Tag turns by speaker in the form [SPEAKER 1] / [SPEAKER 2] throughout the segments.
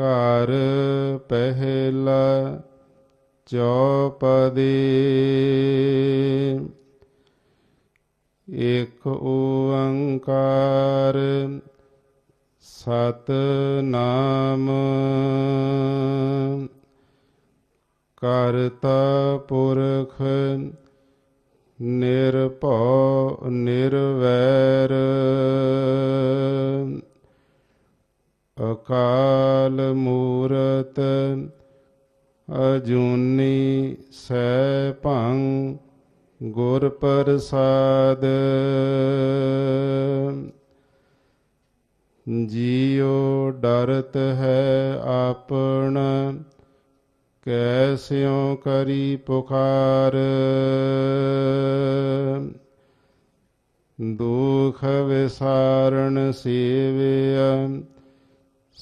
[SPEAKER 1] ਘਰ ਪਹਿਲਾ ਚੌਪਦੀ। ਇਕ ਓੰਕਾਰ ਸਤਨਾਮ। ਕਰਤਾ ਪੁਰਖ ਨਿਰਭਉ ਨਿਰ ਜੂਨੀ ਅਜੂਨੀ ਸੈਭੰ ਗੁਰ ਪ੍ਰਸਾਦ। ਜੀਉ ਡਰਤ ਹੈ ਆਪਣਾ ਕੈਸਿਉ ਕਰੀ ਪੁਕਾਰ। ਦੁਖ ਵਿਸਾਰਣ ਸੇਵਿਆ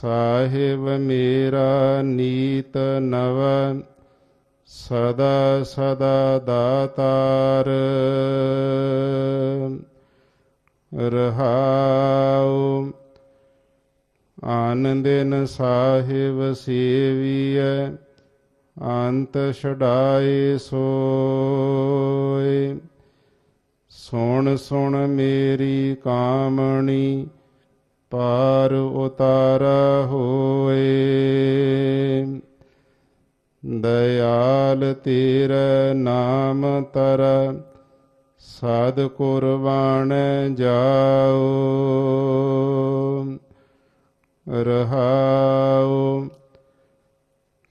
[SPEAKER 1] ਸਾਹਿਬ ਮੇਰਾ ਨੀਤ ਨਵ, ਸਦਾ ਸਦਾ ਦਾਤਾਰ। ਰਹਾਉ, ਆਨੰਦਨ ਸਾਹਿਬ ਸੇਵੀਐ, ਅੰਤ ਛਡਾਏ ਸੋਏ। ਸੁਣ ਸੁਣ ਮੇਰੀ ਕਾਮਣੀ ਪਾਰ ਉਤਾਰਾ ਹੋਏ। ਦਇਆਲ ਤੇਰਾ ਨਾਮ ਤਰ ਸਾਧ ਕੁਰਬਾਨ ਜਾਓ। ਰਹਾਉ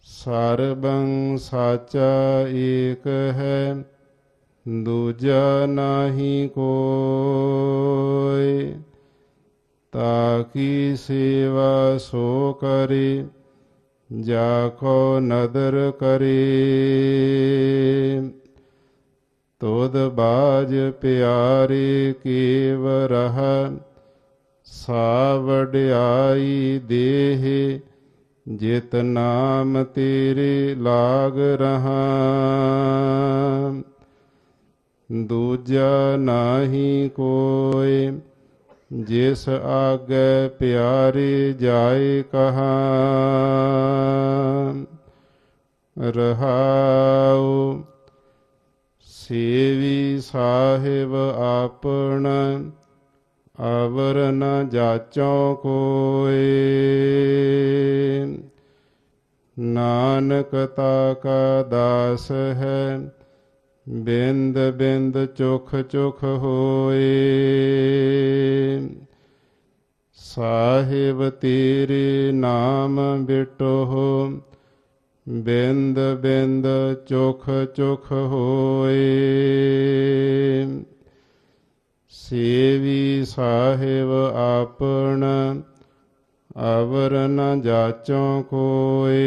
[SPEAKER 1] ਸਰਬੰ ਸਾਚਾ ਏਕ ਹੈ, ਦੂਜਾ ਨਾਹੀ ਕੋਈ ਤਾਕੀ ਸੇਵਾ ਸੋ ਕਰੇ ਜਾ ਕੋ ਨਦਰ ਕਰੇ ਤੋਦ ਬਾਜ ਪਿਆਰੇ ਕੇਵ ਰਹ ਸਾ ਵਡਿਆਈ ਦੇਹ ਜਿਤ ਨਾਮ ਤੇਰੇ ਲਾਗ ਰਹਾ ਦੂਜਾ ਨਾਹੀ ਕੋਈ ਜਿਸ ਆਗੇ ਪਿਆਰੇ ਜਾਏ ਕਹਾ, ਰਹਾਉ। ਸੇਵੀ ਸਾਹਿਬ ਆਪਣਾ, ਅਵਰ ਨ ਜਾਚੋ ਕੋਏ। ਨਾਨਕ ਤਾ ਕਾ ਦਾਸ ਹੈ, ਬਿੰਦ ਬਿੰਦ ਚੁਖ ਚੁਖ ਹੋਏ। ਸਾਹਿਬ ਤੇਰੇ ਨਾਮ ਬਿਟੋ ਬਿੰਦ ਬਿੰਦ ਚੁਖ ਚੁਖ ਹੋਏ। ਸੇਵੀ ਸਾਹਿਬ ਆਪਣਾ, ਅਵਰ ਨ ਜਾਚੋ ਕੋਏ।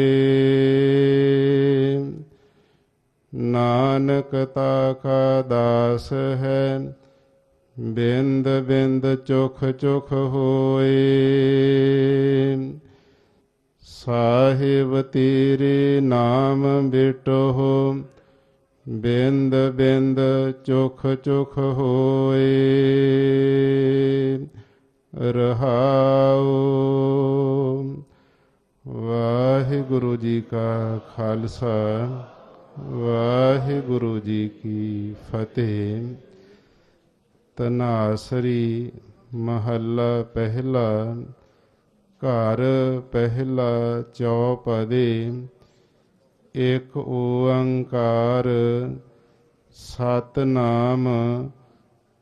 [SPEAKER 1] ਨਾਨਕ ਤਾ ਕਾ ਦਾਸ ਹੈ ਬਿੰਦ ਬਿੰਦ ਚੁਖ ਚੁਖ ਹੋਏ। ਸਾਹਿਬ ਤੇਰੇ ਨਾਮ ਬਿਟੋ ਬਿੰਦ ਬਿੰਦ ਚੁਖ ਚੁਖ ਹੋਏ। ਰਹਾਉ। ਵਾਹਿਗੁਰੂ ਜੀ ਕਾ ਖਾਲਸਾ, ਵਾਹਿਗੁਰੂ ਜੀ ਕੀ ਫਤਿਹ। ਤਨਾਸਰੀ ਮਹੱਲਾ ਪਹਿਲਾ, ਘਰ ਪਹਿਲਾ ਚੌਪਦੇ ਇੱਕ ਓੰਕਾਰ ਸਤਨਾਮ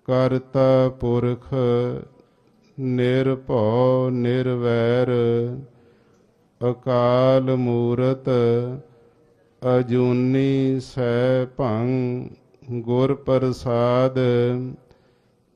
[SPEAKER 1] ਕਰਤਾ ਪੁਰਖ ਨਿਰਭਉ ਨਿਰਵੈਰ, ਅਕਾਲ ਮੂਰਤ ਅਜੂਨੀ ਸੈ ਭੰ ਗੁਰ ਪ੍ਰਸਾਦ